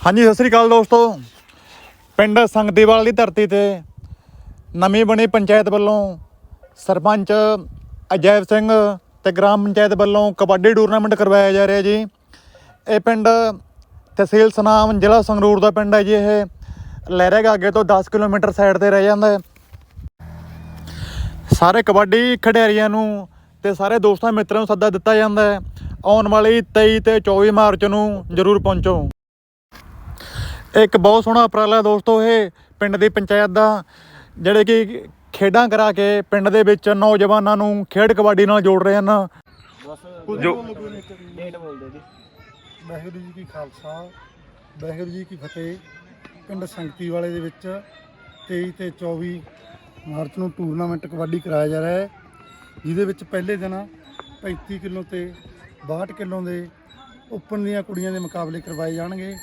ਹਾਂਜੀ, ਸਤਿ ਸ੍ਰੀ ਅਕਾਲ ਦੋਸਤੋ। ਪਿੰਡ ਸੰਗਦੀਵਾਲ ਦੀ ਧਰਤੀ ਤੇ ਨਵੀਂ ਬਣੀ ਪੰਚਾਇਤ ਵੱਲੋਂ ਸਰਪੰਚ ਅਜੈਬ ਸਿੰਘ ਤੇ ਗ੍ਰਾਮ ਪੰਚਾਇਤ ਵੱਲੋਂ ਕਬੱਡੀ ਟੂਰਨਾਮੈਂਟ ਕਰਵਾਇਆ ਜਾ ਰਿਹਾ ਜੀ। ਇਹ ਪਿੰਡ ਤਹਿਸੀਲ ਸਨਾਮ, ਜ਼ਿਲ੍ਹਾ ਸੰਗਰੂਰ ਦਾ ਪਿੰਡ ਹੈ ਜੀ ਇਹ। ਲਹਿਰੇਗਾ ਅੱਗੇ ਤੋਂ 10 ਕਿਲੋਮੀਟਰ ਸਾਈਡ ਤੇ ਰਹਿ ਜਾਂਦਾ ਹੈ। ਸਾਰੇ ਕਬੱਡੀ ਖਿਡਾਰੀਆਂ ਨੂੰ ਤੇ ਸਾਰੇ ਦੋਸਤਾਂ ਮਿੱਤਰਾਂ ਨੂੰ ਸੱਦਾ ਦਿੱਤਾ ਜਾਂਦਾ ਹੈ। ਆਉਣ ਵਾਲੀ 23 ਤੇ 24 ਮਾਰਚ ਨੂੰ ਜ਼ਰੂਰ ਪਹੁੰਚੋ। ਇੱਕ ਬਹੁਤ ਸੋਹਣਾ ਉਪਰਾਲਾ ਹੈ ਦੋਸਤੋ ਇਹ ਪਿੰਡ ਦੀ ਪੰਚਾਇਤ ਦਾ ਜਿਹੜੇ ਕਿ ਖੇਡਾਂ ਕਰਾ ਕੇ ਪਿੰਡ ਦੇ ਵਿੱਚ ਨੌਜਵਾਨਾਂ ਨੂੰ ਖੇਡ ਕਬੱਡੀ ਨਾਲ ਜੋੜ ਰਹੇ ਹਨ। ਜੋ ਵਾਹਿਗੁਰੂ ਜੀ ਕੀ ਖਾਲਸਾ ਵਾਹਿਗੁਰੂ ਜੀ ਕੀ ਫਤਿਹ। ਪਿੰਡ ਸੰਗਤੀ ਵਾਲੇ ਦੇ ਵਿੱਚ 23 ਤੇ 24 ਮਾਰਚ ਨੂੰ ਟੂਰਨਾਮੈਂਟ ਕਬੱਡੀ ਕਰਾਇਆ ਜਾ ਰਿਹਾ ਹੈ ਜਿਹਦੇ ਵਿੱਚ ਪਹਿਲੇ ਦਿਨ 35 ਕਿਲੋ ਤੇ 62 ਕਿਲੋ ਦੇ ਓਪਨ ਦੀਆਂ ਕੁੜੀਆਂ ਦੇ ਮੁਕਾਬਲੇ ਕਰਵਾਏ ਜਾਣਗੇ।